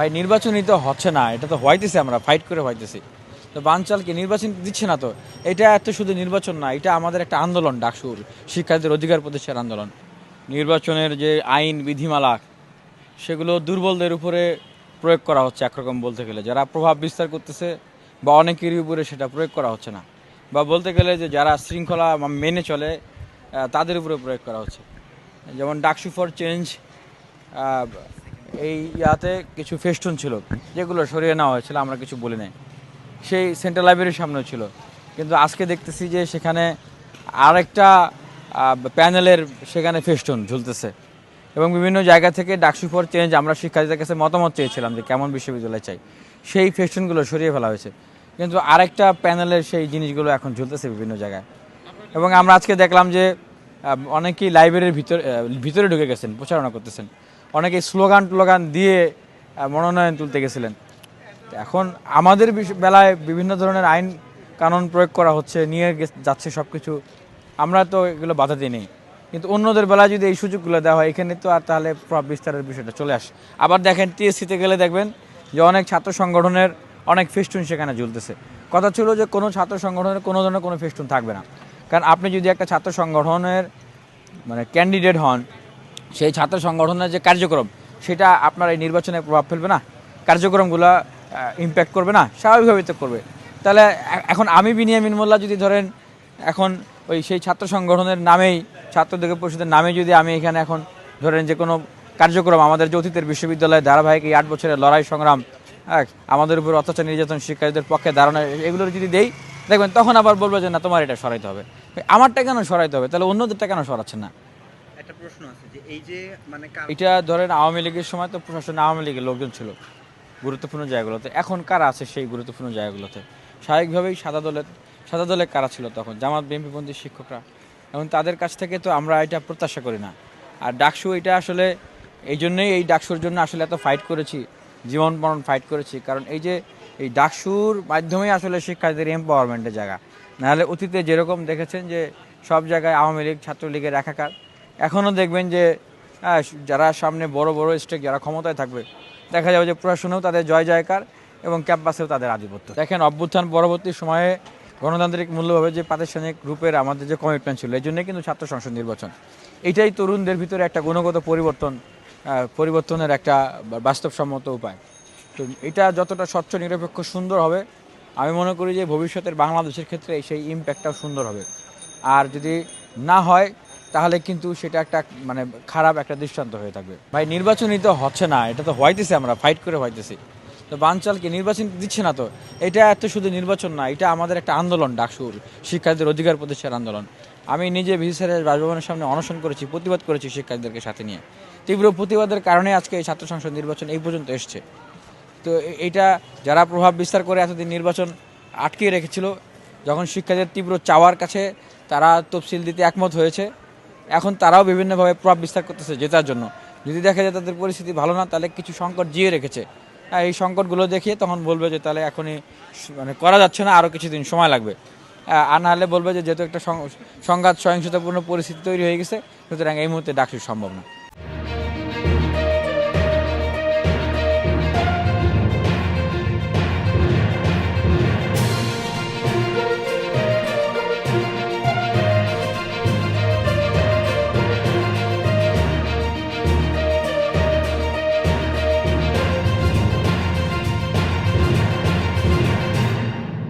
ভাই, নির্বাচনই তো হচ্ছে না, এটা তো হওয়াইতেছি আমরা ফাইট করে হওয়াইতেছি। তো বানচালকে নির্বাচন দিচ্ছে না তো, এটা এত শুধু নির্বাচন না, এটা আমাদের একটা আন্দোলন, ডাকসুর, শিক্ষার্থীদের অধিকার প্রতিষ্ঠার আন্দোলন। নির্বাচনের যে আইন, বিধিমালা, সেগুলো দুর্বলদের উপরে প্রয়োগ করা হচ্ছে একরকম বলতে গেলে। যারা প্রভাব বিস্তার করতেছে বা অনেকেরই উপরে সেটা প্রয়োগ করা হচ্ছে না। বা বলতে গেলে যে যারা শৃঙ্খলা মেনে চলে তাদের উপরে প্রয়োগ করা হচ্ছে। যেমন ডাকসু ফর চেঞ্জ এই ইয়াতে কিছু ফেস্টুন ছিল, যেগুলো সরিয়ে নেওয়া হয়েছিল, আমরা কিছু বলি নাই। সেই সেন্ট্রাল লাইব্রেরির সামনেও ছিল। কিন্তু আজকে দেখতেছি যে সেখানে আরেকটা প্যানেলের সেখানে ফেস্টুন ঝুলতেছে। এবং বিভিন্ন জায়গা থেকে ডাকসু ফর চেঞ্জ আমরা শিক্ষার্থীদের কাছে মতামত চেয়েছিলাম যে কেমন বিশ্ববিদ্যালয় চাই। সেই ফেস্টুনগুলো সরিয়ে ফেলা হয়েছে। কিন্তু আরেকটা প্যানেলের সেই জিনিসগুলো এখন ঝুলতেছে বিভিন্ন জায়গায়। এবং আমরা আজকে দেখলাম যে অনেকেই লাইব্রেরির ভিতরে ভিতরে ঢুকে গেছেন, প্রচারণা করতেছেন। অনেকে স্লোগান টোলোগান দিয়ে মনোনয়ন তুলতে গেছিলেন। এখন আমাদের বেলায় বিভিন্ন ধরনের আইন কানুন প্রয়োগ করা হচ্ছে, নিয়ে যাচ্ছে সব কিছু আমরা তো এগুলো বাধা দিই নেই। কিন্তু অন্যদের বেলায় যদি এই সুযোগগুলো দেওয়া হয়, এখানে তো আর তাহলে প্রভাব বিস্তারের বিষয়টা চলে আসে। আবার দেখেন, টিএসসিতে গেলে দেখবেন যে অনেক ছাত্র সংগঠনের অনেক ফেস্টুন সেখানে ঝুলতেছে। কথা ছিল যে কোনো ছাত্র সংগঠনের কোনো ধরনের কোনো ফেস্টুন থাকবে না। কারণ আপনি যদি একটা ছাত্র সংগঠনের মানে ক্যান্ডিডেট হন সেই ছাত্র সংগঠনের যে কার্যক্রম, সেটা আপনার এই নির্বাচনে প্রভাব ফেলবে না। কার্যক্রমগুলো ইম্প্যাক্ট করবে না স্বাভাবিকভাবে তো করবে। তাহলে এখন আমি বিনিয়ামিন মোল্লা যদি ধরেন, এখন ওই সেই ছাত্র সংগঠনের নামেই ছাত্র দিকে পরিষদের নামে যদি আমি এখানে এখন ধরেন যে কোনো কার্যক্রম, আমাদের যে অতীতের বিশ্ববিদ্যালয়ে ধারাবাহিক এই আট বছরের লড়াই সংগ্রাম হ্যাঁ আমাদের উপর অত্যাচার, নির্যাতন, শিক্ষার্থীদের পক্ষে ধারণা এগুলোর যদি দেই, দেখবেন তখন আবার বলব যে, না, তোমার এটা সরাইতে হবে। আমারটা কেন সরাইতে হবে? তাহলে অন্যদেরটা কেন সরাচ্ছে না? একটা প্রশ্ন আছে যে এই যে মানে এটা ধরেন আওয়ামী লীগের সময় তো প্রশাসনে আওয়ামী লীগের লোকজন ছিল, গুরুত্বপূর্ণ জায়গাগুলোতে। এখন কারা আছে সেই গুরুত্বপূর্ণ জায়গাগুলোতে? স্বাভাবিকভাবেই সাদা দলের সাদা দলের কারা ছিল তখন? জামাত, বিএনপিপন্থী শিক্ষকরা। এবং তাদের কাছ থেকে তো আমরা এটা প্রত্যাশা করি না। আর ডাকসু এটা আসলে, এই জন্যই এই ডাকসুর জন্য আসলে এত ফাইট করেছি, জীবন মরণ ফাইট করেছি। কারণ এই যে, এই ডাকসুর মাধ্যমেই আসলে শিক্ষার্থীদের এম্পাওয়ারমেন্টের জায়গা। নাহলে অতীতে যেরকম দেখেছেন যে সব জায়গায় আওয়ামী লীগ, ছাত্রলীগের একাকার। এখনও দেখবেন যে যারা সামনে বড় বড় স্টেক যারা ক্ষমতায় থাকবে, দেখা যাবে যে প্রশাসনেও তাদের জয় জয়কার এবং ক্যাম্পাসেও তাদের আধিপত্য। দেখেন, অভ্যুত্থান পরবর্তী সময়ে গণতান্ত্রিক মূল্যভাবে যে প্রাতিষ্ঠানিক গ্রুপের আমাদের যে কমিটমেন্ট ছিল এই জন্যই কিন্তু ছাত্র সংসদ নির্বাচন। এটাই তরুণদের ভিতরে একটা গুণগত পরিবর্তন পরিবর্তনের একটা বাস্তবসম্মত উপায়। তো এটা যতটা স্বচ্ছ, নিরপেক্ষ, সুন্দর হবে, আমি মনে করি যে ভবিষ্যতের বাংলাদেশের ক্ষেত্রে সেই ইম্প্যাক্টটাও সুন্দর হবে। আর যদি না হয় তাহলে কিন্তু সেটা একটা মানে খারাপ একটা দৃষ্টান্ত হয়ে থাকবে। ভাই, নির্বাচনই তো হচ্ছে না, এটা তো হওয়াইতেছি আমরা ফাইট করে হওয়াইতেছি তো বানচালকে নির্বাচন দিচ্ছে না তো, এটা এত শুধু নির্বাচন না, এটা আমাদের একটা আন্দোলন, ডাকসুর, শিক্ষার্থীদের অধিকার প্রতিষ্ঠার আন্দোলন। আমি নিজে ভিসিআরের বাসভবনের সামনে অনশন করেছি, প্রতিবাদ করেছি শিক্ষার্থীদেরকে সাথে নিয়ে। তীব্র প্রতিবাদের কারণে আজকে এই ছাত্র সংসদ নির্বাচন এই পর্যন্ত এসছে। তো এটা যারা প্রভাব বিস্তার করে এতদিন নির্বাচন আটকিয়ে রেখেছিল, যখন শিক্ষার্থীদের তীব্র চাওয়ার কাছে তারা তফসিল দিতে একমত হয়েছে এখন তারাও বিভিন্নভাবে প্রভাব বিস্তার করতেছে জেতার জন্য। যদি দেখা যায় তাদের পরিস্থিতি ভালো না, তাহলে কিছু সংকট জিয়ে রেখেছে। হ্যাঁ এই সংকটগুলো দেখিয়ে তখন বলবে যে তাহলে এখনই মানে করা যাচ্ছে না আরও কিছুদিন সময় লাগবে। আর না হলে বলবে যে যেহেতু একটা সংঘাত সহিংসতাপূর্ণ পরিস্থিতি তৈরি হয়ে গেছে, সুতরাং এই মুহূর্তে ডাকসু সম্ভব না।